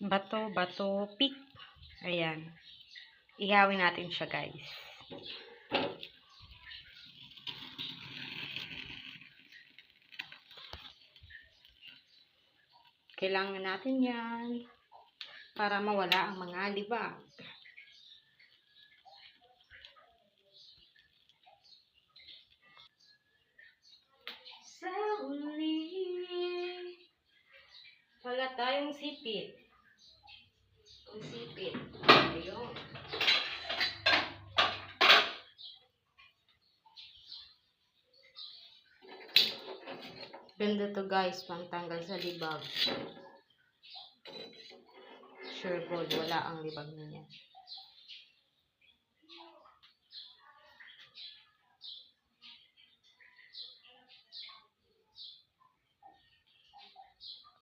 Bato, bato, pick. Ayan. Ihawin natin siya, guys. Kailangan natin yan para mawala ang mga libag. Sa uli, wala tayong sipit. Ang sipit. Ayun. Ganda to guys, pantanggal sa libag. Sure gold, wala ang libag niya.